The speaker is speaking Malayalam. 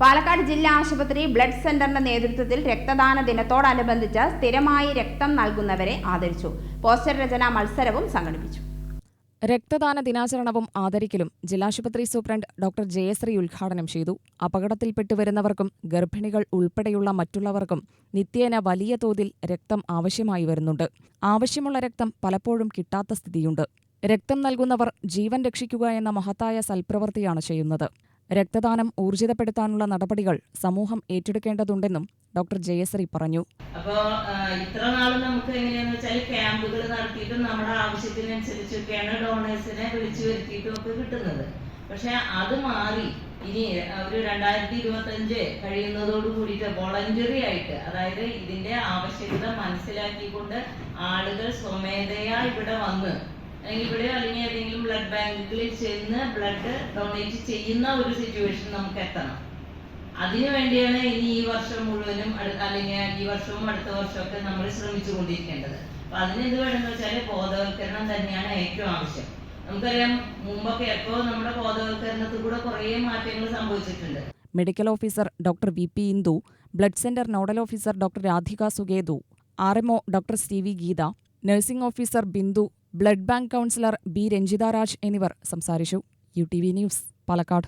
പാലക്കാട് ജില്ലാ ആശുപത്രി ബ്ലഡ് സെന്ററിന്റെ നേതൃത്വത്തിൽ രക്തദാന ദിനത്തോടനുബന്ധിച്ച് സ്ഥിരമായി രക്തം നൽകുന്നവരെ ആദരിച്ചു. പോസ്റ്റർ രചന മത്സരവും സംഘടിപ്പിച്ചു. രക്തദാന ദിനാചരണവും ആദരിക്കലും ജില്ലാശുപത്രി സൂപ്രണ്ട് ഡോക്ടർ ജയശ്രീ ഉദ്ഘാടനം ചെയ്തു. അപകടത്തിൽപ്പെട്ടുവരുന്നവർക്കും ഗർഭിണികൾ ഉൾപ്പെടെയുള്ള മറ്റുള്ളവർക്കും നിത്യേന വലിയ തോതിൽ രക്തം ആവശ്യമായി വരുന്നുണ്ട്. ആവശ്യമുള്ള രക്തം പലപ്പോഴും കിട്ടാത്ത സ്ഥിതിയുണ്ട്. രക്തം നൽകുന്നവർ ജീവൻ രക്ഷിക്കുക എന്ന മഹത്തായ സൽപ്രവൃത്തിയാണ് ചെയ്യുന്നത്. രക്തദാനം ഊർജിതപ്പെടുത്താനുള്ള നടപടികൾ സമൂഹം ഏറ്റെടുക്കേണ്ടതുണ്ടെന്നും ഡോക്ടർ ജയശ്രീ പറഞ്ഞു. അപ്പോൾ ഇത്ര നാളും നമുക്ക് എങ്ങനെയാന്ന് വെച്ചാൽ ക്യാമ്പുകൾ നടത്തിയിട്ടും നമ്മുടെ ആവശ്യത്തിനനുസരിച്ചൊക്കെയാണ് ഡോണേഴ്സിനെ വിളിച്ചു വരുത്തിയിട്ടും ഒക്കെ കിട്ടുന്നത്. പക്ഷെ അത് മാറി. ഇനി ഒരു രണ്ടായിരത്തി ഇരുപത്തി അഞ്ച് കഴിയുന്നതോട് കൂടിയിട്ട് വോളണ്ടറി ആയിട്ട് അതായത് ഇതിന്റെ ആവശ്യകത മനസ്സിലാക്കിക്കൊണ്ട് ആളുകൾ സ്വമേധയാ ഇവിടെ വന്ന് അല്ലെങ്കിൽ ഇവിടെ അല്ലെങ്കിൽ ഏതെങ്കിലും ബ്ലഡ് ബാങ്കിൽ ചെന്ന് ബ്ലഡ് ഡൊണേറ്റ് ചെയ്യുന്ന ഒരു സിറ്റുവേഷൻ നമുക്ക് എത്തണം. അതിനു വേണ്ടിയാണ് ഇനി ഈ വർഷം മുഴുവനും അല്ലെങ്കിൽ ഈ വർഷവും അടുത്ത വർഷമൊക്കെ നമ്മൾ ശ്രമിച്ചുകൊണ്ടിരിക്കേണ്ടത്. അപ്പൊ അതിന് എന്ത് വേണമെന്ന് വെച്ചാൽ ബോധവൽക്കരണം തന്നെയാണ് ഏറ്റവും ആവശ്യം. നമുക്കറിയാം മുമ്പൊക്കെ എപ്പോ നമ്മുടെ ബോധവൽക്കരണത്തിൽ കൂടെ കുറേ മാറ്റങ്ങൾ സംഭവിച്ചിട്ടുണ്ട്. Medical officer doctor V P Indu blood centre nodal officer doctor Radhika Sugethu R MO doctor C V Geetha nursing officer Bindu blood bank counsellor B Ranjitha Raj എന്നിവർ സംസാരിച്ചു. U T V news Palakkad.